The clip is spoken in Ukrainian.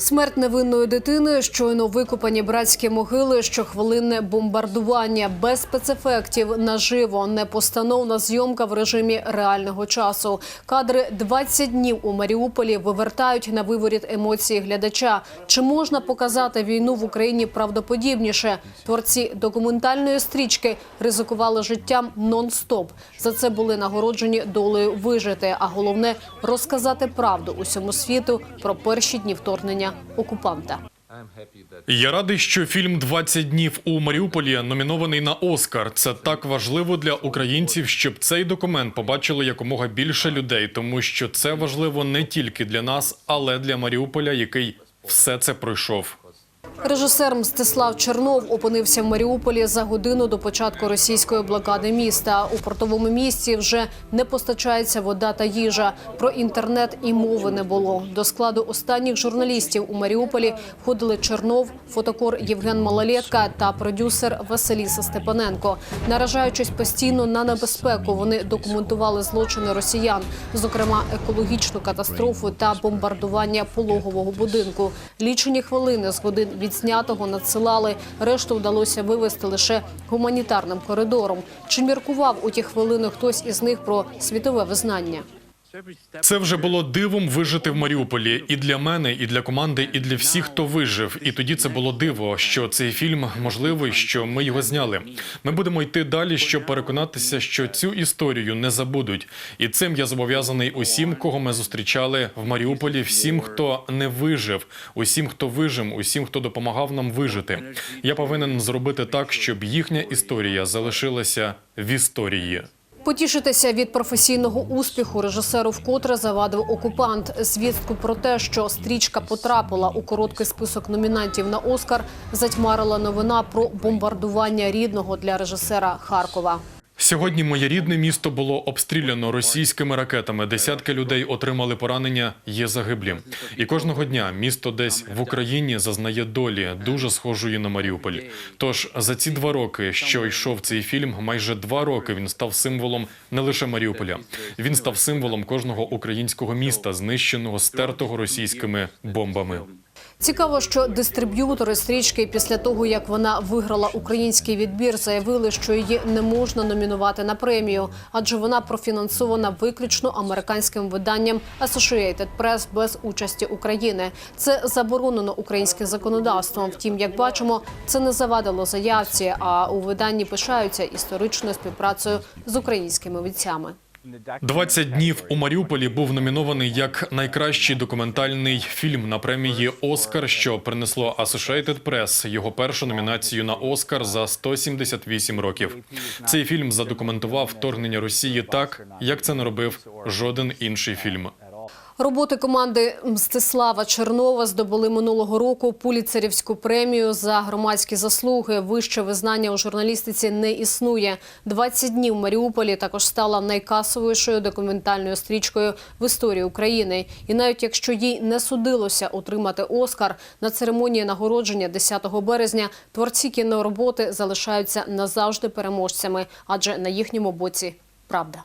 Смерть невинної дитини, щойно викопані братські могили, щохвилинне бомбардування без спецефектів наживо, непостановна зйомка в режимі реального часу. Кадри 20 днів у Маріуполі вивертають на виворіт емоції глядача. Чи можна показати війну в Україні правдоподібніше? Творці документальної стрічки ризикували життям нон-стоп. За це були нагороджені долею вижити. А головне розказати правду усьому світу про перші дні вторгнення окупанта. Я радий, що фільм «20 днів у Маріуполі номінований на Оскар. Це так важливо для українців, щоб цей документ побачили якомога більше людей, тому що це важливо не тільки для нас, але для Маріуполя, який все це пройшов. Режисер Мстислав Чернов опинився в Маріуполі за годину до початку російської блокади міста. У портовому місці вже не постачається вода та їжа. Про інтернет і мови не було. До складу останніх журналістів у Маріуполі входили Чернов, фотокор Євген Малолетка та продюсер Василіса Степаненко. Наражаючись постійно на небезпеку, вони документували злочини росіян, зокрема екологічну катастрофу та бомбардування пологового будинку. Лічені хвилини з годин відзнятого надсилали. Решту вдалося вивести лише гуманітарним коридором. Чи міркував у ті хвилини хтось із них про світове визнання? Це вже було дивом вижити в Маріуполі і для мене, і для команди, і для всіх, хто вижив. І тоді це було диво, що цей фільм можливий, що ми його зняли. Ми будемо йти далі, щоб переконатися, що цю історію не забудуть. І цим я зобов'язаний усім, кого ми зустрічали в Маріуполі, всім, хто не вижив, усім, хто вижив, усім, хто допомагав нам вижити. Я повинен зробити так, щоб їхня історія залишилася в історії. Потішитися від професійного успіху режисеру вкотре завадив окупант. Звістку про те, що стрічка потрапила у короткий список номінантів на Оскар, затьмарила новина про бомбардування рідного для режисера Харкова. Сьогодні моє рідне місто було обстріляно російськими ракетами. Десятки людей отримали поранення, є загиблі. І кожного дня місто десь в Україні зазнає долі, дуже схожої на Маріуполь. Тож за ці два роки, що йшов цей фільм, майже два роки він став символом не лише Маріуполя. Він став символом кожного українського міста, знищеного, стертого російськими бомбами. Цікаво, що дистриб'ютори стрічки після того, як вона виграла український відбір, заявили, що її не можна номінувати на премію, адже вона профінансована виключно американським виданням Associated Press без участі України. Це заборонено українським законодавством. Втім, як бачимо, це не завадило заявці. А у виданні пишаються історичною співпрацею з українськими митцями. 20 днів у Маріуполі був номінований як найкращий документальний фільм на премії Оскар, що принесло Associated Press його першу номінацію на Оскар за 178 років. Цей фільм задокументував вторгнення Росії так, як це не робив жоден інший фільм. Роботи команди Мстислава Чернова здобули минулого року Пуліцерівську премію за громадські заслуги. Вище визнання у журналістиці не існує. 20 днів в Маріуполі також стала найкасовішою документальною стрічкою в історії України. І навіть якщо їй не судилося отримати Оскар на церемонії нагородження 10 березня, творці кінороботи залишаються назавжди переможцями, адже на їхньому боці правда.